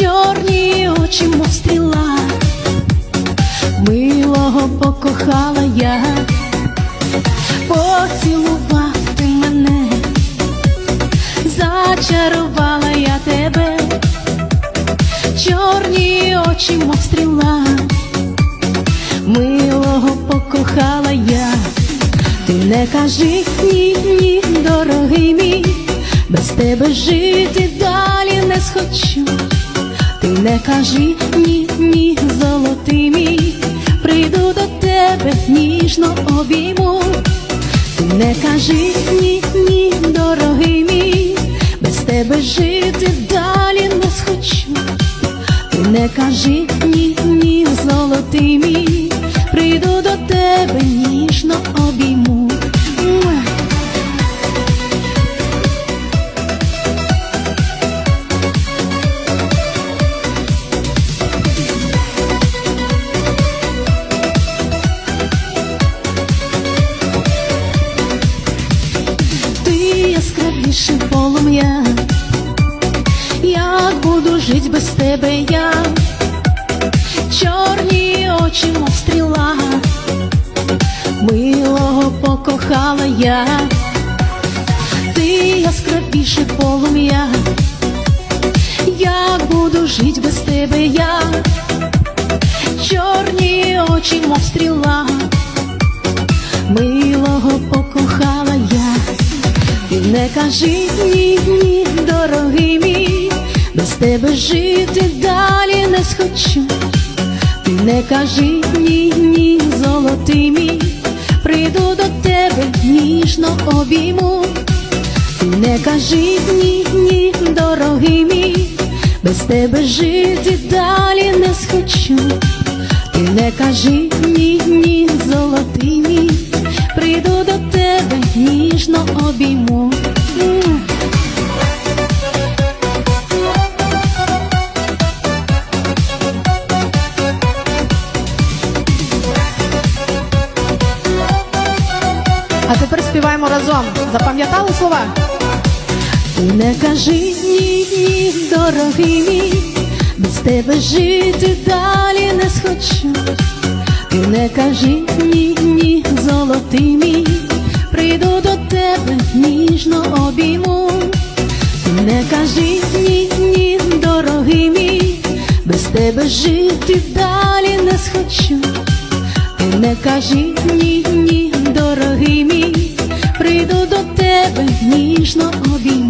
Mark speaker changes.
Speaker 1: очі, мов стріла, милого покохала я, поцілував ти мене, зачарувала я тебе, чорні очі, мов стріла, милого покохала я. Ти не кажи ні, ні, дорогий мій, без тебе жити далі не кажи ні, ні, золотий мій, прийду до тебе, ніжно обійму. Не кажи ні, ні, дорогий мій, без тебе жити далі не схочу. Ти не кажи ні, ні, золотий мій, прийду до тебе, ніжно яскравіше полум'я, як буду жить без тебе я, чорні очі, мов стріла, милого покохала я, ти яскравіше полум'я, як буду жить без тебе я, чорні очі, мов стріла, милого покохала я. Не кажи ні, ні, дорогий мій, без тебе жити далі не схочу. Ти не кажи ні, ні, золотий мій, прийду до тебе, ніжно обійму. Ти не кажи ні, ні, дорогий мій, без тебе жити далі не схочу. Ти не кажи ні, ні, золотий мій, прийду до тебе, ніжно обійму.
Speaker 2: Співаємо разом. Запам'ятали слова?
Speaker 1: Не кажи ні, ні, дорогий мій, без тебе жити далі не схочу. Ти не кажи ні, ні, золотий мій, прийду до тебе, ніжно обійму. Ти не кажи ні, ні, дорогий мій, без тебе жити далі не схочу. Ти не кажи ні, ні, дорогий мій, ніжно обійму.